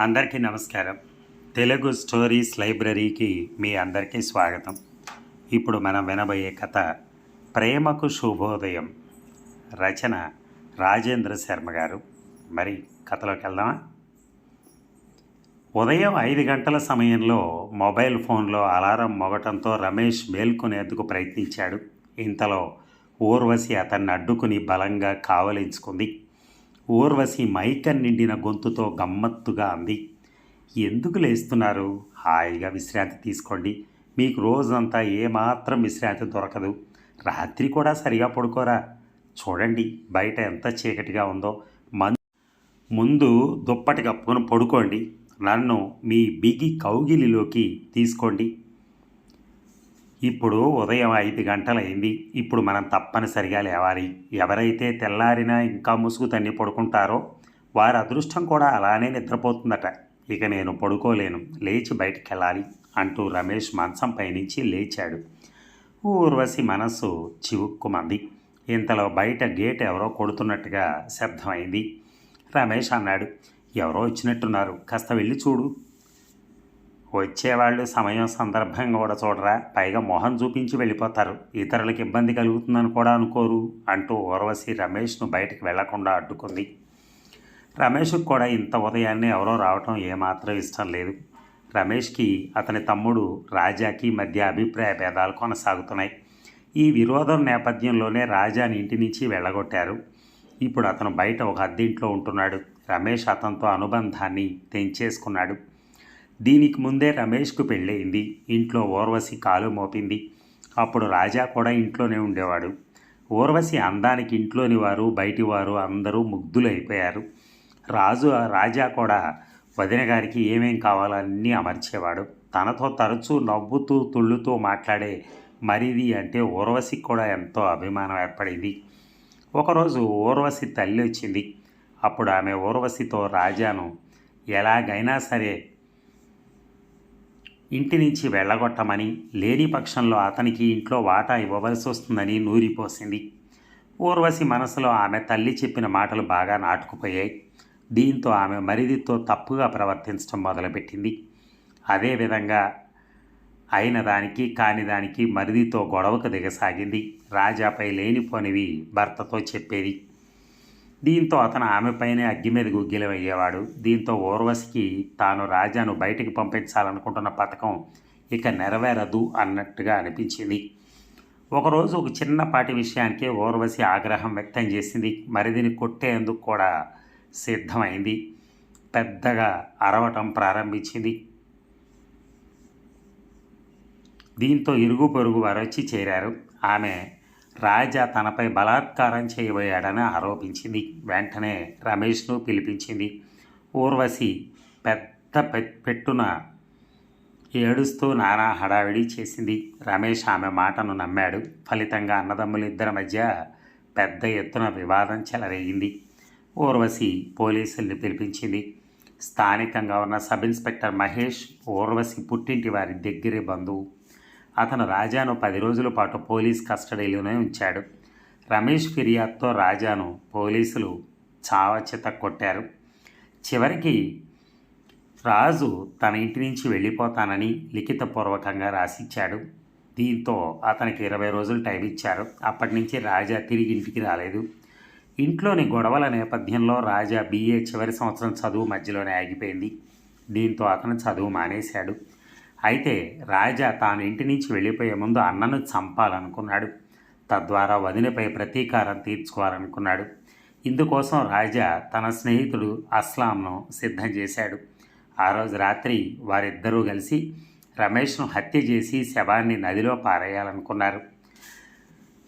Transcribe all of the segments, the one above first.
అందరికీ నమస్కారం. తెలుగు స్టోరీస్ లైబ్రరీకి మీ అందరికీ స్వాగతం. ఇప్పుడు మనం వినబోయే కథ ప్రేమకు శుభోదయం. రచన రాజేంద్ర శర్మ గారు. మరి కథలోకి వెళ్దామా? ఉదయం ఐదు గంటల సమయంలో మొబైల్ ఫోన్లో అలారం మొగటంతో రమేష్ మేల్కొనేందుకు ప్రయత్నించాడు. ఇంతలో ఊర్వశి అతన్ని అడ్డుకుని బలంగా కావలించుకుంది. ఊర్వశి మైకన్ నిండిన గొంతుతో గమ్మత్తుగా అంది. ఎందుకు లేస్తున్నారు? హాయిగా విశ్రాంతి తీసుకోండి. మీకు రోజంతా ఏమాత్రం విశ్రాంతి దొరకదు. రాత్రి కూడా సరిగా పడుకోరా? చూడండి బయట ఎంత చీకటిగా ఉందో. మన్ ముందు దుప్పటి కప్పుకొని పడుకోండి. నన్ను మీ బిగి కౌగిలిలోకి తీసుకోండి. ఇప్పుడు ఉదయం ఐదు గంటలైంది. ఇప్పుడు మనం తప్పనిసరిగా లేవాలి. ఎవరైతే తెల్లారినా ఇంకా ముసుగు తన్ని పడుకుంటారో వారి అదృష్టం కూడా అలానే నిద్రపోతుందట. ఇక నేను పడుకోలేను. లేచి బయటికి వెళ్ళాలి అంటూ రమేష్ మంచంపై నుంచి లేచాడు. ఊర్వశి మనస్సు చివుక్కుమంది. ఇంతలో బయట గేట్ ఎవరో కొడుతున్నట్టుగా శబ్దమైంది. రమేష్ అన్నాడు ఎవరో ఇచ్చినట్టున్నారు. కాస్త వెళ్ళి చూడు. వచ్చేవాళ్ళు సమయం సందర్భం కూడా చూడరా. పైగా మొహం చూపించి వెళ్ళిపోతారు. ఇతరులకు ఇబ్బంది కలుగుతుందని కూడా అనుకోరు అంటూ ఊర్వశి రమేష్ను బయటకు వెళ్ళకుండా అడ్డుకుంది. రమేష్కు కూడా ఇంత ఉదయాన్నే ఎవరో రావటం ఏమాత్రం ఇష్టం లేదు. రమేష్కి అతని తమ్ముడు రాజాకి మధ్య అభిప్రాయ భేదాలు కొనసాగుతున్నాయి. ఈ విరోధం నేపథ్యంలోనే రాజాని ఇంటి నుంచి వెళ్ళగొట్టారు. ఇప్పుడు అతను బయట ఒక అద్దెంట్లో ఉంటున్నాడు. రమేష్ అతనితో అనుబంధాన్ని తెంచేసుకున్నాడు. దీనికి ముందే రమేష్కు పెళ్ళయింది. ఇంట్లో ఊర్వశి కాలు మోపింది. అప్పుడు రాజా కూడా ఇంట్లోనే ఉండేవాడు. ఊర్వశి అందానికి ఇంట్లోని వారు బయటి వారు అందరూ ముగ్ధులైపోయారు రాజు రాజా కూడా వదిన గారికి ఏమేం కావాలన్నీ అమర్చేవాడు. తనతో తరచూ నవ్వుతూ తుళ్ళుతూ మాట్లాడే మరిది అంటే ఊర్వశికి కూడా ఎంతో అభిమానం ఏర్పడింది. ఒకరోజు ఊర్వశి తల్లి వచ్చింది. అప్పుడు ఆమె ఊర్వశితో రాజాను ఎలాగైనా సరే ఇంటి నుంచి వెళ్ళగొట్టమని లేని పక్షంలో అతనికి ఇంట్లో వాటా ఇవ్వవలసి వస్తుందని నూరిపోసింది. ఊర్వశి మనసులో ఆమె తల్లి చెప్పిన మాటలు బాగా నాటుకుపోయాయి. దీంతో ఆమె మరిదితో తప్పుగా ప్రవర్తించడం మొదలుపెట్టింది. అదేవిధంగా అయిన దానికి కాని దానికి మరిదితో గొడవకు దిగసాగింది. రాజాపై లేనిపోనివి భర్తతో చెప్పేది. దీంతో అతను ఆమెపైనే అగ్గి మీద గుగ్గిలమయ్యేవాడు. దీంతో ఊర్వశికి తాను రాజాను బయటికి పంపించాలనుకుంటున్న పథకం ఇక నెరవేరదు అన్నట్టుగా అనిపించింది. ఒకరోజు ఒక చిన్నపాటి విషయానికే ఊర్వశి ఆగ్రహం వ్యక్తం చేసింది. మరిదిని కొట్టేందుకు కూడా సిద్ధమైంది. పెద్దగా అరవటం ప్రారంభించింది. దీంతో ఇరుగు పొరుగు వారు వచ్చి చేరారు. ఆమె రాజా తనపై బలాత్కారం చేయబోయాడని ఆరోపించింది. వెంటనే రమేష్ను పిలిపించింది. ఊర్వశి పెద్ద పె- పెట్టున ఏడుస్తూ నానా హడావిడి చేసింది. రమేష్ ఆమె మాటను నమ్మాడు. ఫలితంగా అన్నదమ్ములిద్దరి మధ్య పెద్ద ఎత్తున వివాదం చెలరేగింది. ఊర్వశి పోలీసుల్ని పిలిపించింది. స్థానికంగా ఉన్న సబ్ ఇన్స్పెక్టర్ మహేష్ ఊర్వశి పుట్టింటి వారి దగ్గరే బంధువు. అతను రాజాను పది రోజుల పాటు పోలీస్ కస్టడీలోనే ఉంచాడు. రమేష్ ఫిర్యాదుతో రాజాను పోలీసులు చావచిత కొట్టారు. చివరికి రాజు తన ఇంటి నుంచి వెళ్ళిపోతానని లిఖితపూర్వకంగా రాసిచ్చాడు. దీంతో అతనికి ఇరవై రోజులు టైం ఇచ్చారు. అప్పటి నుంచి రాజా తిరిగి ఇంటికి రాలేదు. ఇంట్లోని గొడవల నేపథ్యంలో రాజా బీఏ చివరి సంవత్సరం చదువు మధ్యలోనే ఆగిపోయింది. దీంతో అతను చదువు మానేశాడు. అయితే రాజా తాను ఇంటి నుంచి వెళ్ళిపోయే ముందు అన్నను చంపాలనుకున్నాడు. తద్వారా వదినపై ప్రతీకారం తీర్చుకోవాలనుకున్నాడు. ఇందుకోసం రాజా తన స్నేహితుడు అస్లాంను సిద్ధం చేశాడు. ఆ రోజు రాత్రి వారిద్దరూ కలిసి రమేష్ను హత్య చేసి శవాన్ని నదిలో పారేయాలనుకున్నారు.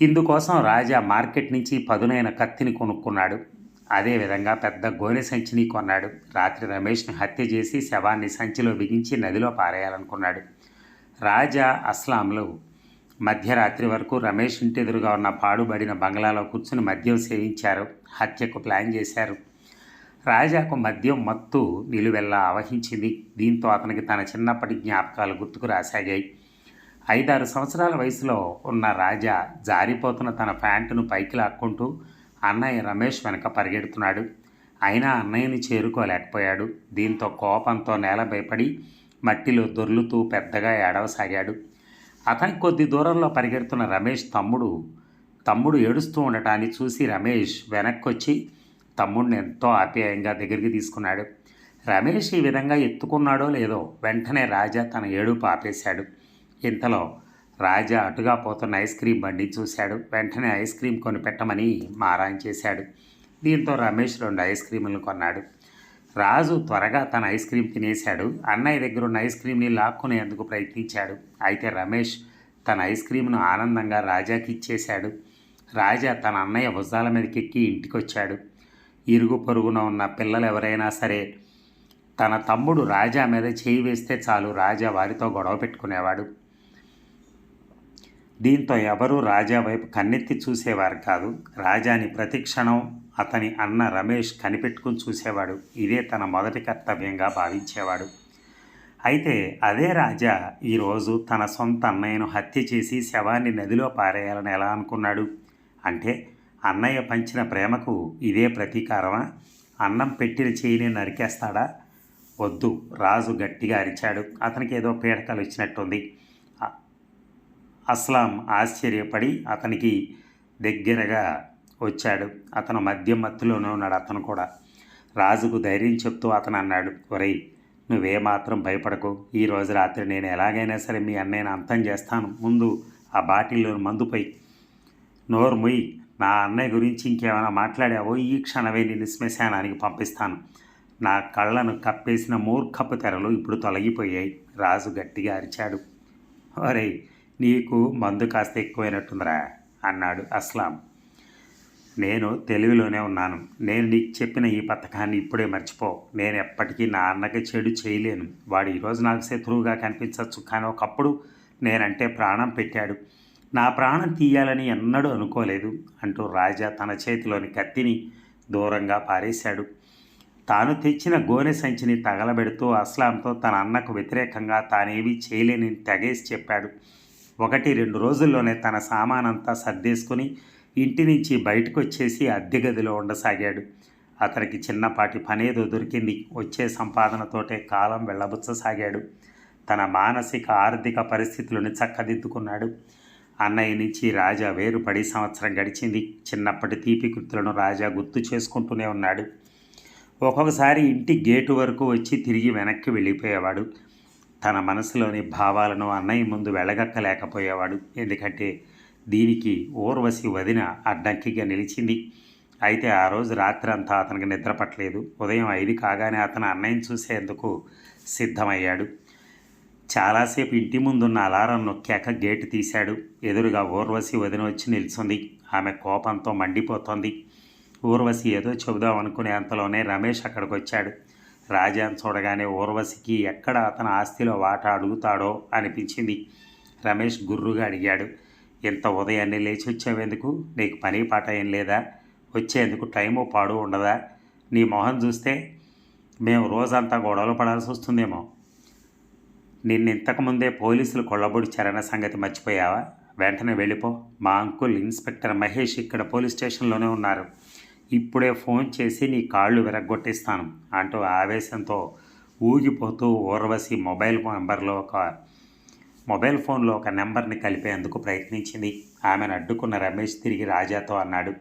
ఇందుకోసం రాజా మార్కెట్ నుంచి పదునైన కత్తిని కొనుక్కున్నాడు. అదేవిధంగా పెద్ద గోనె సంచిని కొన్నాడు. రాత్రి రమేష్ను హత్య చేసి శవాన్ని సంచిలో బిగించి నదిలో పారేయాలనుకున్నాడు. రాజా అస్లాంలు మధ్యరాత్రి వరకు రమేష్ ఇంటి ఎదురుగా ఉన్న పాడుబడిన బంగ్లాలో కూర్చుని మద్యం సేవించారు. హత్యకు ప్లాన్ చేశారు. రాజాకు మద్యం మత్తు నిలువెల్లా ఆవహించింది. దీంతో అతనికి తన చిన్నప్పటి జ్ఞాపకాలు గుర్తుకు రాసాగాయి. ఐదారు సంవత్సరాల వయసులో ఉన్న రాజా జారిపోతున్న తన ప్యాంటును పైకి లాక్కుంటూ అన్నయ్య రమేష్ వెనక పరిగెడుతున్నాడు. అయినా అన్నయ్యని చేరుకోలేకపోయాడు. దీంతో కోపంతో నేల భయపడి మట్టిలో దొర్లుతూ పెద్దగా ఏడవసాగాడు. అతనికి కొద్ది దూరంలో పరిగెడుతున్న రమేష్ తమ్ముడు తమ్ముడు ఏడుస్తూ ఉండటాన్ని చూసి రమేష్ వెనక్కొచ్చి తమ్ముడిని ఎంతో ఆప్యాయంగా దగ్గరికి తీసుకున్నాడు. రమేష్ ఈ విధంగా ఎత్తుకున్నాడో లేదో వెంటనే రాజా తన ఏడుపు ఆపేశాడు. ఇంతలో రాజా అటుగా పోతున్న ఐస్ క్రీం బండి చూశాడు. వెంటనే ఐస్ క్రీం కొనిపెట్టమని మారాన్ చేశాడు. దీంతో రమేష్ రెండు ఐస్ క్రీములు కొన్నాడు. రాజు త్వరగా తన ఐస్ క్రీం తినేశాడు. అన్నయ్య దగ్గర ఉన్న ఐస్ క్రీంని లాక్కునేందుకు ప్రయత్నించాడు. అయితే రమేష్ తన ఐస్ క్రీంను ఆనందంగా రాజాకి ఇచ్చేశాడు. రాజా తన అన్నయ్య భుజాల మీదకెక్కి ఇంటికొచ్చాడు. ఇంటికి వచ్చాడు ఇరుగు పొరుగున ఉన్న పిల్లలు ఎవరైనా సరే తన తమ్ముడు రాజా మీద చేయి వేస్తే చాలు రాజా వారితో గొడవ పెట్టుకునేవాడు. దీంతో ఎవరూ రాజా వైపు కన్నెత్తి చూసేవారు కాదు. రాజాని ప్రతిక్షణం అతని అన్న రమేష్ కనిపెట్టుకుని చూసేవాడు. ఇదే తన మొదటి కర్తవ్యంగా భావించేవాడు. అయితే అదే రాజా ఈరోజు తన సొంత అన్నయ్యను హత్య చేసి శవాన్ని నదిలో పారేయాలని ఎలా అనుకున్నాడు? అంటే అన్నయ్య పంచిన ప్రేమకు ఇదే ప్రతీకారమా? అన్నం పెట్టిన చేయిని నరికేస్తాడా? వద్దు రాజు గట్టిగా అరిచాడు. అతనికి ఏదో పీడకలు వచ్చినట్టుంది అస్లాం ఆశ్చర్యపడి అతనికి దగ్గరగా వచ్చాడు. అతను మద్యం మత్తులోనే ఉన్నాడు. అతను కూడా రాజుకు ధైర్యం చెప్తూ అతను అన్నాడు ఒరేయ్ నువ్వేమాత్రం భయపడకు. ఈ రోజు రాత్రి నేను ఎలాగైనా సరే మీ అన్నయ్యను అంతం చేస్తాను. ముందు ఆ బాటిల్లో మందుపై నోరు ముయ్. నా అన్నయ్య గురించి ఇంకేమైనా మాట్లాడావో ఈ క్షణమే నిన్ను శ్మశానానికి పంపిస్తాను. నా కళ్ళను కప్పేసిన మూర్ఖపు తెరలు ఇప్పుడు తొలగిపోయాయి. రాజు గట్టిగా అరిచాడు. ఒరేయ్ నీకు మందు కాస్త ఎక్కువైనట్టుందిరా అన్నాడు అస్లాం. నేను తెలివిలోనే ఉన్నాను. నేను నీకు చెప్పిన ఈ పథకాన్ని ఇప్పుడే మర్చిపో. నేను ఎప్పటికీ నా అన్నకి చెడు చేయలేను. వాడు ఈరోజు నాకు శత్రువుగా కనిపించవచ్చు కానీ ఒకప్పుడు నేనంటే ప్రాణం పెట్టాడు. నా ప్రాణం తీయాలని ఎన్నడూ అనుకోలేదు అంటూ రాజా తన చేతిలోని కత్తిని దూరంగా పారేశాడు. తాను తెచ్చిన గోనె సంచిని తగలబెడుతూ అస్లాంతో తన అన్నకు వ్యతిరేకంగా తానేమీ చేయలేని తెగేసి చెప్పాడు. ఒకటి రెండు రోజుల్లోనే తన సామానంతా సర్దేసుకుని ఇంటి నుంచి బయటకు వచ్చేసి అద్దె గదిలో ఉండసాగాడు. అతనికి చిన్నపాటి పనేదో దొరికింది. వచ్చే సంపాదనతోటే కాలం వెళ్ళబుచ్చసాగాడు. తన మానసిక ఆర్థిక పరిస్థితులను చక్కదిద్దుకున్నాడు. అన్నయ్య నుంచి రాజా వేరుపడి సంవత్సరం గడిచింది. చిన్నప్పటి తీపి కృతులను రాజా గుర్తు చేసుకుంటూనే ఉన్నాడు. ఒక్కొక్కసారి ఇంటి గేటు వరకు వచ్చి తిరిగి వెనక్కి వెళ్ళిపోయేవాడు. తన మనసులోని భావాలను అన్నయ్య ముందు వెళ్ళగక్కలేకపోయేవాడు ఎందుకంటే దీనికి ఊర్వశి వదిన అడ్డంకిగా నిలిచింది. అయితే ఆ రోజు రాత్రి అంతా అతనికి నిద్ర పట్టలేదు. ఉదయం ఐదు కాగానే అతను అన్నయ్యను చూసేందుకు సిద్ధమయ్యాడు. చాలాసేపు ఇంటి ముందున్న అలారం నొక్కాక గేటు తీశాడు. ఎదురుగా ఊర్వశి వదిన వచ్చి నిల్చుంది. ఆమె కోపంతో మండిపోతోంది. ఊర్వశి ఏదో చెబుదాం అనుకునే అంతలోనే రమేష్ అక్కడికి వచ్చాడు రాజాను చూడగానే ఊర్వశికి ఎక్కడ అతని ఆస్తిలో వాటా అడుగుతాడో అనిపించింది. రమేష్ గుర్రుగా అడిగాడు ఇంత ఉదయాన్నే లేచి వచ్చేందుకు నీకు పని పాట ఏం లేదా? వచ్చేందుకు టైము పాడు ఉండదా? నీ మొహం చూస్తే మేము రోజంతా గొడవలు పడాల్సి వస్తుందేమో. నిన్ను ఇంతకుముందే పోలీసులు కొల్లబొడిచారన్న సంగతి మర్చిపోయావా? వెంటనే వెళ్ళిపో. మా అంకుల్ ఇన్స్పెక్టర్ మహేష్ ఇక్కడ పోలీస్ స్టేషన్లోనే ఉన్నారు. ఇప్పుడే ఫోన్ చేసి నీ కాళ్ళు విరగ్గొట్టిస్తాను అంటూ ఆవేశంతో ఊగిపోతూ ఊర్వశి మొబైల్ నెంబర్లో ఒక మొబైల్ ఫోన్లో ఒక నెంబర్ని కలిపేందుకు ప్రయత్నించింది. ఆమెను అడ్డుకున్న రమేష్ తిరిగి రాజాతో అన్నాడు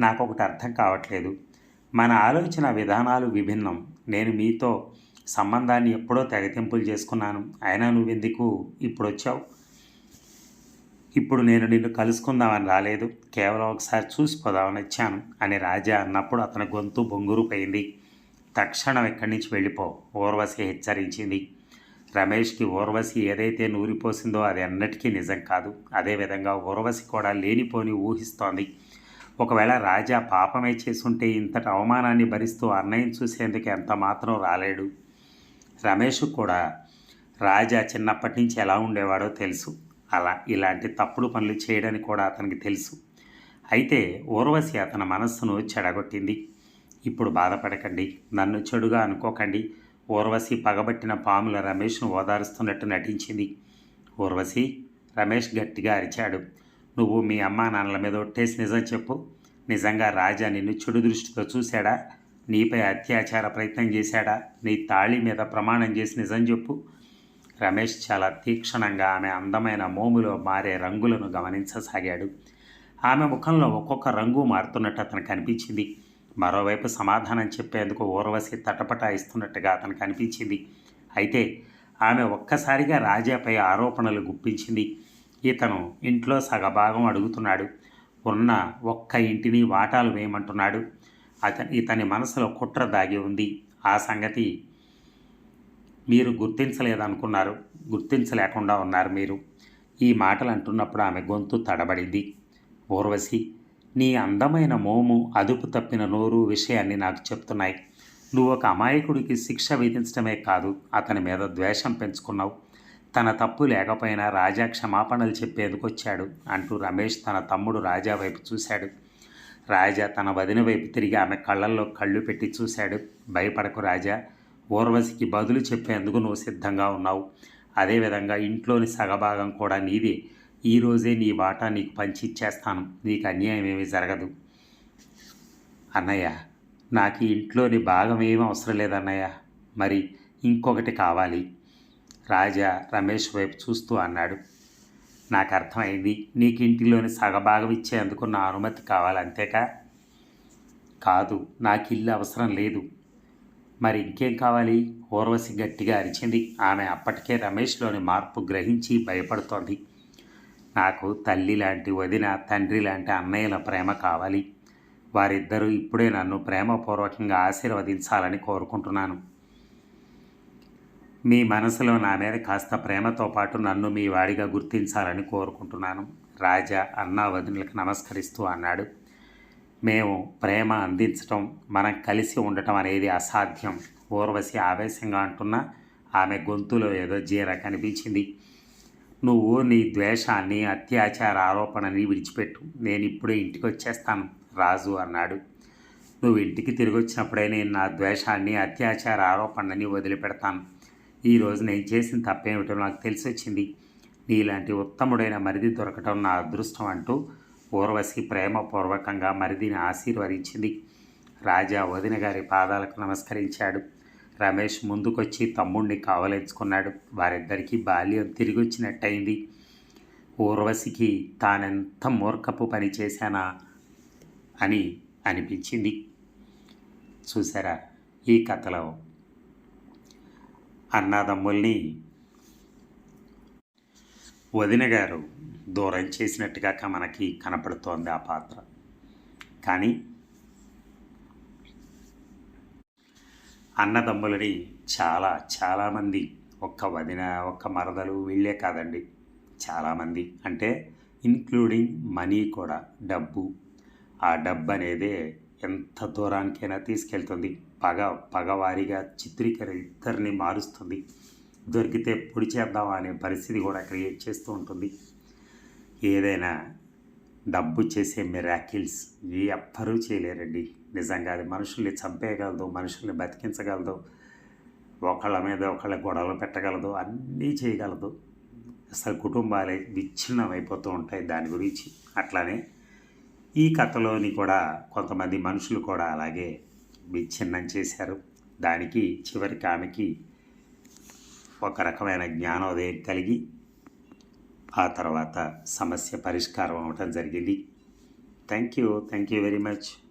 నాకు ఒకటి అర్థం కావట్లేదు. మన ఆలోచన విధానాలు విభిన్నం. నేను మీతో సంబంధాన్ని ఎప్పుడో తెగతింపులు చేసుకున్నాను. అయినా నువ్వెందుకు ఇప్పుడు వచ్చావు ఇప్పుడు నేను నిన్ను కలుసుకుందామని రాలేదు. కేవలం ఒకసారి చూసిపోదామని వచ్చాను అని రాజా అన్నప్పుడు అతని గొంతు బొంగురుపోయింది. తక్షణం ఎక్కడి నుంచి వెళ్ళిపో ఊర్వశి హెచ్చరించింది. రమేష్కి ఊర్వశి ఏదైతే నూరిపోసిందో అది అన్నటికీ నిజం కాదు. అదేవిధంగా ఊర్వశి కూడా లేనిపోని ఊహిస్తోంది. ఒకవేళ రాజా పాపమే చేసుంటే ఇంతటి అవమానాన్ని భరిస్తూ అన్నయ్యను చూసేందుకు ఎంత మాత్రం రాలేడు. రమేష్ కూడా రాజా చిన్నప్పటి నుంచి ఎలా ఉండేవాడో తెలుసు. అలా ఇలాంటి తప్పుడు పనులు చేయడానికి కూడా అతనికి తెలుసు. అయితే ఊర్వశి అతని మనస్సును చెడగొట్టింది. ఇప్పుడు బాధపడకండి నన్ను చెడుగా అనుకోకండి. ఊర్వశి పగబట్టిన పాముల రమేష్ను ఓదారుస్తున్నట్టు నటించింది. ఊర్వశి రమేష్ గట్టిగా అరిచాడు. నువ్వు మీ అమ్మా నాన్నల మీద ఒట్టేసి నిజం చెప్పు. నిజంగా రాజా నిన్ను చెడు దృష్టితో చూశాడా? నీపై అత్యాచార ప్రయత్నం చేశాడా? నీ తాళి మీద ప్రమాణం చేసి నిజం చెప్పు. రమేష్ చాలా తీక్షణంగా ఆమె అందమైన మోములో మారే రంగులను గమనించసాగాడు. ఆమె ముఖంలో ఒక్కొక్క రంగు మారుతున్నట్టు అతనికి అనిపించింది. మరోవైపు సమాధానం చెప్పేందుకు ఊర్వశి తటపటాయిస్తున్నట్టుగా అతనికి అనిపించింది. అయితే ఆమె ఒక్కసారిగా రాజాపై ఆరోపణలు గుప్పించింది. ఇతను ఇంట్లో సగభాగం అడుగుతున్నాడు. ఉన్న ఒక్క ఇంటిని వాటాలు వేయమంటున్నాడు. అతని ఇతని మనసులో కుట్ర దాగి ఉంది. ఆ సంగతి మీరు గుర్తించలేదనుకున్నారు గుర్తించలేకుండా ఉన్నారు మీరు. ఈ మాటలు అంటున్నప్పుడు ఆమె గొంతు తడబడింది. ఊర్వశి నీ అందమైన మోము అదుపు తప్పిన నోరు విషయాన్ని నాకు చెప్తున్నాయి. నువ్వు ఒక అమాయకుడికి శిక్ష విధించడమే కాదు అతని మీద ద్వేషం పెంచుకున్నావు. తన తప్పు లేకపోయినా రాజా క్షమాపణలు చెప్పేందుకు వచ్చాడు అంటూ రమేష్ తన తమ్ముడు రాజా వైపు చూశాడు. రాజా తన వదిన వైపు తిరిగి ఆమె కళ్ళల్లో కళ్ళు పెట్టి చూశాడు. భయపడకు రాజా ఊర్వశికి బదులు చెప్పేందుకు నువ్వు సిద్ధంగా ఉన్నావు. అదేవిధంగా ఇంట్లోని సగభాగం కూడా నీదే. ఈరోజే నీ వాటా నీకు పంచి ఇచ్చేస్తాను. నీకు అన్యాయం ఏమీ జరగదు. అన్నయ్య నాకు ఇంట్లోని భాగం ఏమీ అవసరం లేదన్నయ్య. మరి ఇంకొకటి కావాలి. రాజా రమేష్ వైపు చూస్తూ అన్నాడు. నాకు అర్థమైంది. నీకు ఇంటిలోని సగభాగం ఇచ్చేందుకు నా అనుమతి కావాలి అంతేకా కాదు నాకు ఇల్లు అవసరం లేదు. మరి ఇంకేం కావాలి? ఊర్వశి గట్టిగా అరిచింది. ఆమె అప్పటికే రమేష్లోని మార్పు గ్రహించి భయపడుతోంది. నాకు తల్లి లాంటి వదిన తండ్రి లాంటి అన్నయ్యల ప్రేమ కావాలి. వారిద్దరూ ఇప్పుడే నన్ను ప్రేమపూర్వకంగా ఆశీర్వదించాలని కోరుకుంటున్నాను. మీ మనసులో నా మీద కాస్త ప్రేమతో పాటు నన్ను మీ వాడిగా గుర్తించాలని కోరుకుంటున్నాను. రాజా అన్నా వదినలకు నమస్కరిస్తూ అన్నాడు. మేము ప్రేమ అందించటం మనం కలిసి ఉండటం అనేది అసాధ్యం. ఊర్వశి ఆవేశంగా అంటున్నా ఆమె గొంతులో ఏదో జీర కనిపించింది. నువ్వు నీ ద్వేషాన్ని అత్యాచార ఆరోపణని విడిచిపెట్టు. నేను ఇప్పుడే ఇంటికి వచ్చేస్తాను రాజు అన్నాడు. నువ్వు ఇంటికి తిరిగి వచ్చినప్పుడే నేను నా ద్వేషాన్ని అత్యాచార ఆరోపణని వదిలిపెడతాను. ఈరోజు నేను చేసిన తప్పేమిటో నాకు తెలిసి వచ్చింది నీలాంటి ఉత్తముడైన మరిది దొరకటం నా అదృష్టం అంటూ ఊర్వశి ప్రేమపూర్వకంగా మరిదిని ఆశీర్వదించింది. రాజా వదిన గారి పాదాలకు నమస్కరించాడు. రమేష్ ముందుకొచ్చి తమ్ముణ్ణి కావలించుకున్నాడు. వారిద్దరికీ బాల్యం తిరిగి వచ్చినట్టయింది ఊర్వశికి తానెంత మూర్ఖపు పని చేశానా అని అనిపించింది. చూసారా ఈ కథలో అన్నదమ్ముల్ని వదిన గారు దూరం చేసినట్టుగా మనకి కనపడుతోంది ఆ పాత్ర. కానీ అన్నదమ్ములని చాలా చాలామంది ఒక్క వదిన ఒక్క మరదలు వీళ్ళే కాదండి. చాలామంది అంటే ఇన్క్లూడింగ్ మనీ కూడా డబ్బు. ఆ డబ్బు అనేదే ఎంత దూరానికైనా తీసుకెళ్తుంది. పగ పగవారిగా చిత్రీకరి ఇద్దరిని మారుస్తుంది. దొరికితే పొడి చేద్దాం అనే పరిస్థితి కూడా క్రియేట్ చేస్తూ ఉంటుంది. ఏదైనా డబ్బు చేసే మిరాకిల్స్ ఏ ఎవ్వరూ చేయలేరండి. నిజంగా అది మనుషుల్ని చంపేయగలదు మనుషుల్ని బతికించగలదు ఒకళ్ళ మీద ఒకళ్ళ గొడవలు పెట్టగలదు అన్నీ చేయగలదు. అసలు కుటుంబాలే విచ్ఛిన్నం అయిపోతూ ఉంటాయి దాని గురించి. అట్లానే ఈ కథలోని కూడా కొంతమంది మనుషులు కూడా అలాగే విచ్ఛిన్నం చేశారు. దానికి చివరికి ఆమెకి ఒక రకమైన జ్ఞానోదయం కలిగి ఆ తర్వాత సమస్య పరిష్కారం అవటం జరిగింది. Thank you thank you very much